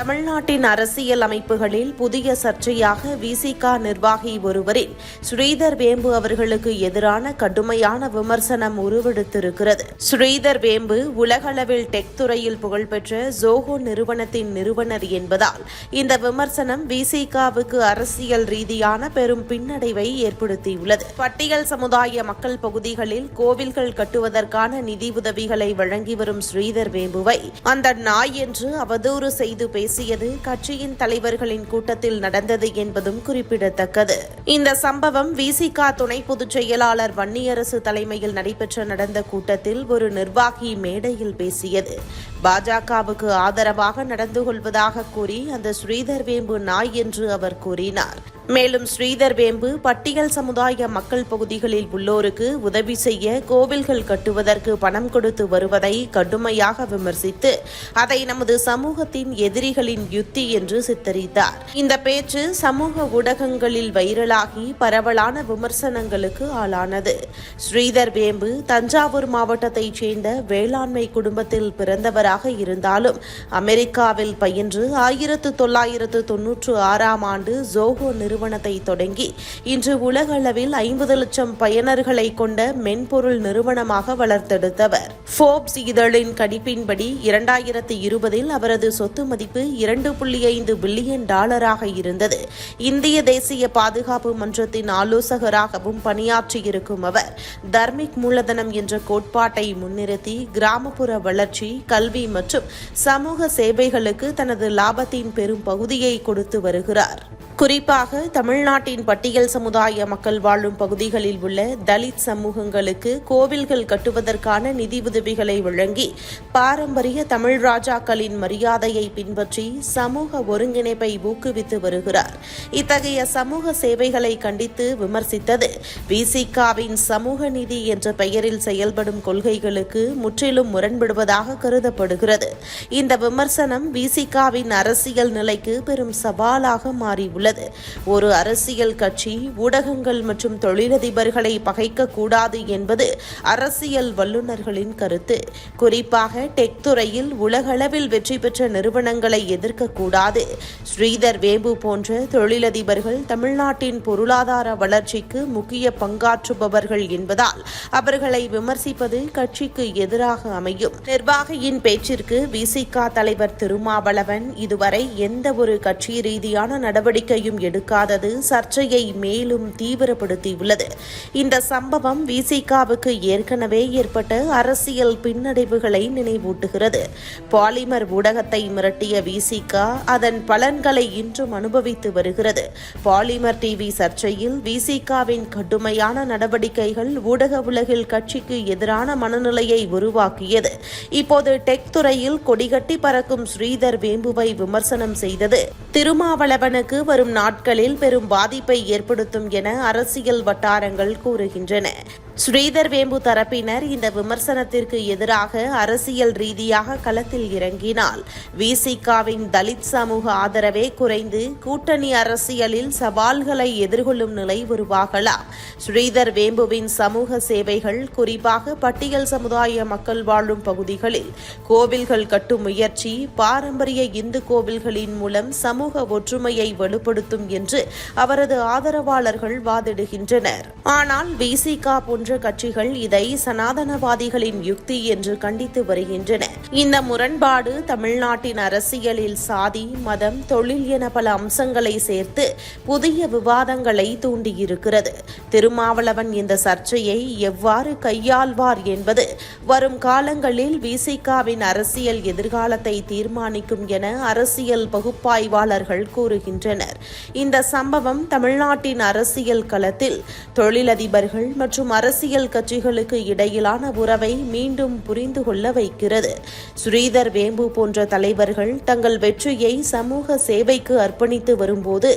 தமிழ்நாட்டின் அரசியல் அமைப்புகளில் புதிய சர்ச்சையாக விசிக நிர்வாகி ஒருவரின் ஸ்ரீதர் வேம்பு அவர்களுக்கு எதிரான கடுமையான விமர்சனம் உருவெடுத்திருக்கிறது. ஸ்ரீதர் வேம்பு உலகளவில் டெக் துறையில் புகழ்பெற்ற ஜோஹோ நிறுவனத்தின் நிறுவனர் என்பதால் இந்த விமர்சனம் விசிகாவுக்கு அரசியல் ரீதியான பெரும் பின்னடைவை ஏற்படுத்தியுள்ளது. பட்டியல் சமுதாய மக்கள் பகுதிகளில் கோவில்கள் கட்டுவதற்கான நிதி உதவிகளை வழங்கி வரும் ஸ்ரீதர் வேம்புவை அந்த நாய் என்று அவதூறு செய்து பேசியது கட்சியின் தலைவர்களின் கூட்டத்தில் நடந்தது என்பதும் குறிப்பிடத்தக்கது. இந்த சம்பவம் விசிக துணை பொதுச் செயலாளர் வன்னியரசு தலைமையில் நடைபெற்ற நடந்த கூட்டத்தில் ஒரு நிர்வாகி மேடையில் பேசியது. பாஜகவுக்கு ஆதரவாக நடந்து கொள்வதாக கூறி அந்த ஸ்ரீதர் வேம்பு நாய் என்று அவர் கூறினார். மேலும் ஸ்ரீதர் வேம்பு பட்டியல் சமுதாய மக்கள் பகுதிகளில் உள்ளோருக்கு உதவி செய்ய கோவில்கள் கட்டுவதற்கு பணம் கொடுத்து வருவதை கடுமையாக விமர்சித்து அதை நமது சமூகத்தின் எதிரிகளின் யுத்தி என்று சித்தரித்தார். இந்த பேச்சு சமூக ஊடகங்களில் வைரலாகி பரவலான விமர்சனங்களுக்கு ஆளானது. ஸ்ரீதர் வேம்பு தஞ்சாவூர் மாவட்டத்தைச் சேர்ந்த வேளாண்மை குடும்பத்தில் பிறந்தவராக இருந்தாலும் அமெரிக்காவில் பயின்று ஆயிரத்து தொள்ளாயிரத்து தொன்னூற்று ஆறாம் ஆண்டு ஜோகோ நிறுவனம் நிறுவனத்தை தொடங்கி இன்று உலகளவில் ஐம்பது லட்சம் பயனர்களை கொண்ட மென்பொருள் நிறுவனமாக வளர்த்தெடுத்தவர். ஃபோர்ப்ஸ் இதழின் கணிப்பின்படி இரண்டாயிரத்து இருபதில் அவரது சொத்து மதிப்பு இரண்டு புள்ளி ஐந்து பில்லியன் டாலராக இருந்தது. இந்திய தேசிய பாதுகாப்பு மன்றத்தின் ஆலோசகராகவும் பணியாற்றியிருக்கும் அவர் தர்மிக் மூலதனம் என்ற கோட்பாட்டை முன்னிறுத்தி கிராமப்புற வளர்ச்சி கல்வி மற்றும் சமூக சேவைகளுக்கு தனது லாபத்தின் பெரும் பகுதியை கொடுத்து வருகிறார். குறிப்பாக தமிழ்நாட்டின் பட்டியல் சமுதாய மக்கள் வாழும் பகுதிகளில் உள்ள தலித் சமூகங்களுக்கு கோவில்கள் கட்டுவதற்கான நிதி உதவிகளை வழங்கி பாரம்பரிய தமிழ் ராஜாக்களின் மரியாதையை பின்பற்றி சமூக ஒருங்கிணைப்பை ஊக்குவித்து வருகிறார். இத்தகைய சமூக சேவைகளை கண்டித்து விமர்சித்தது விசிகாவின் சமூக நிதி என்ற பெயரில் செயல்படும் கொள்கைகளுக்கு முற்றிலும் முரண்படுவதாக கருதப்படுகிறது. இந்த விமர்சனம் விசிகாவின் அரசியல் நிலைக்கு பெரும் சவாலாக மாறியுள்ளது. உள்ளது. ஒரு அரசியல் கட்சி ஊடகங்கள் மற்றும் தொழிலதிபர்களை பகைக்க கூடாது என்பது அரசியல் வல்லுநர்களின் கருத்து. குறிப்பாக டெக் துறையில் உலகளவில் வெற்றி பெற்ற நிறுவனங்களை எதிர்க்கக்கூடாது. ஸ்ரீதர் வேம்பு போன்ற தொழிலதிபர்கள் தமிழ்நாட்டின் பொருளாதார வளர்ச்சிக்கு முக்கிய பங்காற்றுபவர்கள் என்பதால் அவர்களை விமர்சிப்பது கட்சிக்கு எதிராக அமையும். நிர்வாகியின் பேச்சிற்கு விசிகா தலைவர் திருமாவளவன் இதுவரை எந்த ஒரு கட்சி ரீதியான நடவடிக்கை நடவடிக்கையும் எடுக்காதது சர்ச்சையை மேலும் தீவிரப்படுத்தியுள்ளது. இந்த சம்பவம் விசிகாவுக்கு ஏற்கனவே ஏற்பட்ட அரசியல் பின்னடைவுகளை நினைவூட்டுகிறது. பாலிமர் ஊடகத்தை மிரட்டிய விசிகா அதன் பலன்களை இன்றும் அனுபவித்து வருகிறது. பாலிமர் டிவி சர்ச்சையில் விசிகாவின் கடுமையான நடவடிக்கைகள் ஊடக உலகில் கட்சிக்கு எதிரான மனநிலையை உருவாக்கியது. இப்போது டெக் துறையில் கொடிகட்டி பறக்கும் ஸ்ரீதர் வேம்புவை விமர்சனம் செய்தது. திருமாவளவனுக்கு வரும் வரும் நாட்களில் பெரும் பாதிப்பை ஏற்படுத்தும் என அரசியல் வட்டாரங்கள் கூறுகின்றன. ஸ்ரீதர் வேம்பு தரப்பினர் இந்த விமர்சனத்திற்கு எதிராக அரசியல் ரீதியாக களத்தில் இறங்கினால் விசிகாவின் தலித் சமூக ஆதரவே குறைந்து கூட்டணி அரசியலில் சவால்களை எதிர்கொள்ளும் நிலை உருவாகலாம். ஸ்ரீதர் வேம்புவின் சமூக சேவைகள் குறிப்பாக பட்டியல் சமுதாய மக்கள் வாழும் பகுதிகளில் கோவில்கள் கட்டும் முயற்சி பாரம்பரிய இந்து கோவில்களின் மூலம் சமூக ஒற்றுமையை வலுப்படுத்தும் என்று அவரது ஆதரவாளர்கள் வாதிடுகின்றனர். ஆனால் விசிகா போன்ற போன்ற கட்சிகள் இதை சனாதனவாதிகளின் யுக்தி என்று கண்டித்து வருகின்றன. இந்த முரண்பாடு தமிழ்நாட்டின் அரசியலில் சாதி மதம் தொழில் என பல அம்சங்களை சேர்த்து புதிய விவாதங்களை தூண்டியிருக்கிறது. திருமாவளவன் இந்த சர்ச்சையை எவ்வாறு கையாள்வார் என்பது வரும் காலங்களில் விசிகாவின் அரசியல் எதிர்காலத்தை தீர்மானிக்கும் என அரசியல் பகுப்பாய்வாளர்கள் கூறுகின்றனர். இந்த சம்பவம் தமிழ்நாட்டின் அரசியல் களத்தில் தொழிலதிபர்கள் மற்றும் அரசு அரசியல் கட்சிகளுக்கு இடையிலான உறவை மீண்டும் புரிந்து கொள்ள வைக்கிறது. ஸ்ரீதர் வேம்பு போன்ற தலைவர்கள் தங்கள் வெற்றியை சமூக சேவைக்கு அர்ப்பணித்து வரும்போது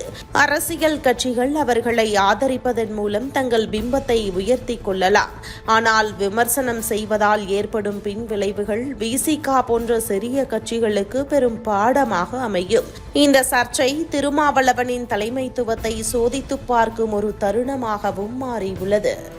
அரசியல் கட்சிகள் அவர்களை ஆதரிப்பதன் மூலம் தங்கள் பிம்பத்தை உயர்த்தி கொள்ளலாம். ஆனால் விமர்சனம் செய்வதால் ஏற்படும் பின் விளைவுகள் விசிகா போன்ற சிறிய கட்சிகளுக்கு பெரும் பாடமாக அமையும். இந்த சர்ச்சை திருமாவளவனின் தலைமைத்துவத்தை சோதித்து பார்க்கும் ஒரு தருணமாகவும் மாறியுள்ளது.